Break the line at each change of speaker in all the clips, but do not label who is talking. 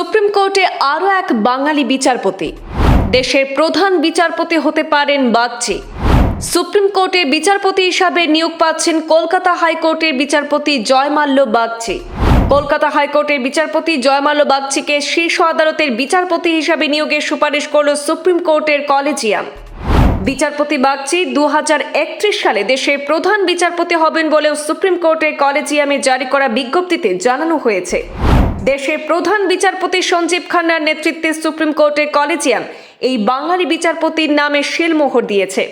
Supreme কোর্টে আরও এক বাঙালি বিচারপতি। দেশের প্রধান বিচারপতি হতে পারেন বাগচি। সুপ্রিম কোর্টে বিচারপতি হিসাবে নিয়োগ পাচ্ছেন কলকাতা হাইকোর্টের বিচারপতি জয়মাল্য বাগচি। কলকাতা হাইকোর্টের বিচারপতি জয়মাল্য বাগচিকে শীর্ষ আদালতের বিচারপতি হিসাবে নিয়োগের সুপারিশ করল সুপ্রিম কোর্টের কলেজিয়াম। বিচারপতি বাগচি দু হাজার একত্রিশ সালে দেশের প্রধান বিচারপতি হবেন বলেও সুপ্রিম কোর্টের কলেজিয়ামে জারি করা বিজ্ঞপ্তিতে জানানো হয়েছে। দেশের প্রধান বিচারপতি সঞ্জীব খান্নার নেতৃত্বে সুপ্রিম কোর্টের কলেজিয়াম। এই বাঙালি বিচারপতির নামে শিলমোহর দিয়েছে।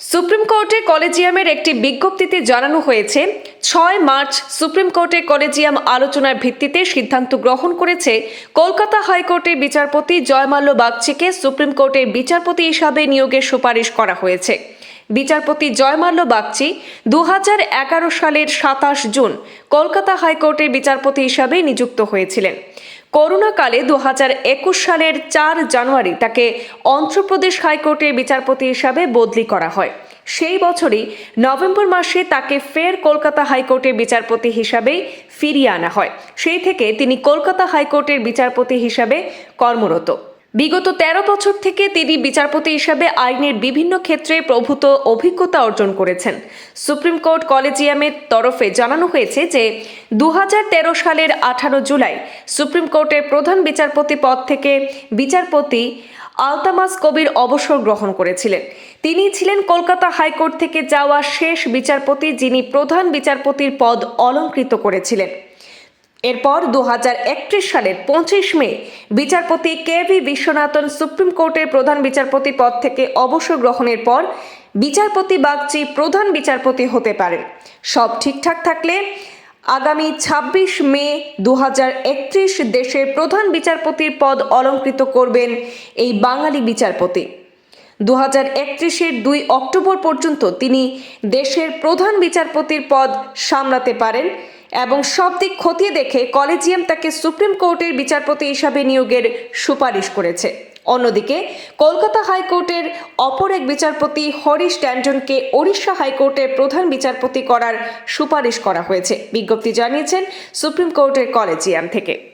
সুপ্রিম কোর্টে কলেজিয়ামের একটি বিজ্ঞপ্তিতে জানানো হয়েছে, ছয় মার্চ সুপ্রিম কোর্টে কলেজিয়াম আলোচনার ভিত্তিতে সিদ্ধান্ত গ্রহণ করেছে কলকাতা হাইকোর্টের বিচারপতি জয়মাল্য বাগচিকে সুপ্রিম কোর্টের বিচারপতি হিসাবে নিয়োগের সুপারিশ করা হয়েছে। বিচারপতি জয়মাল্য বাগচি দু এগারো সালের সাতাশ জুন কলকাতা হাইকোর্টের বিচারপতি হিসাবে নিযুক্ত হয়েছিলেন। করোনাকালে দু একুশ সালের চার জানুয়ারি তাকে অন্ধ্রপ্রদেশ হাইকোর্টের বিচারপতি হিসাবে বদলি করা হয়। সেই বছরই নভেম্বর মাসে তাকে ফের কলকাতা হাইকোর্টের বিচারপতি হিসাবেই ফিরিয়ে আনা হয়। সেই থেকে তিনি কলকাতা হাইকোর্টের বিচারপতি হিসাবে কর্মরত। বিগত ১৩ বছর থেকে তিনি বিচারপতি হিসাবে আইনের বিভিন্ন ক্ষেত্রে প্রভূত অভিজ্ঞতা অর্জন করেছেন। সুপ্রিম কোর্ট কলেজিয়ামের তরফে জানানো হয়েছে যে দু হাজার তেরো সালের আঠারো জুলাই সুপ্রিম কোর্টের প্রধান বিচারপতি পদ থেকে বিচারপতি আলতামাস কবির অবসর গ্রহণ করেছিলেন। তিনি ছিলেন কলকাতা হাইকোর্ট থেকে যাওয়া শেষ বিচারপতি যিনি প্রধান বিচারপতির পদ অলঙ্কৃত করেছিলেন। এরপর দু হাজার একত্রিশ সালের পঁচিশ মে, বিচারপতি কে ভি বিশ্বনাথন সুপ্রিম কোর্টের প্রধান বিচারপতি পদ থেকে অবসর গ্রহণের পর বিচারপতি বাগচি প্রধান বিচারপতি হতে পারেন। সব ঠিকঠাক থাকলে আগামী ২৬ মে দু দেশের প্রধান বিচারপতির পদ অলঙ্কৃত করবেন এই বাঙালি বিচারপতি। দু হাজার একত্রিশের দুই অক্টোবর পর্যন্ত তিনি দেশের প্রধান বিচারপতির পদ সামলাতে পারেন এবং সব দিক খতিয়ে দেখে কলেজিয়াম তাকে সুপ্রিম কোর্টের বিচারপতি হিসাবে নিয়োগের সুপারিশ করেছে। অন্যদিকে, কলকাতা হাইকোর্টের অপর এক বিচারপতি হরিশ ট্যান্ডনকে ওড়িশা হাইকোর্টের প্রধান বিচারপতি করার সুপারিশ করা হয়েছে। বিজ্ঞপ্তি জানিয়েছেন সুপ্রিম কোর্টের কলেজিয়াম থেকে।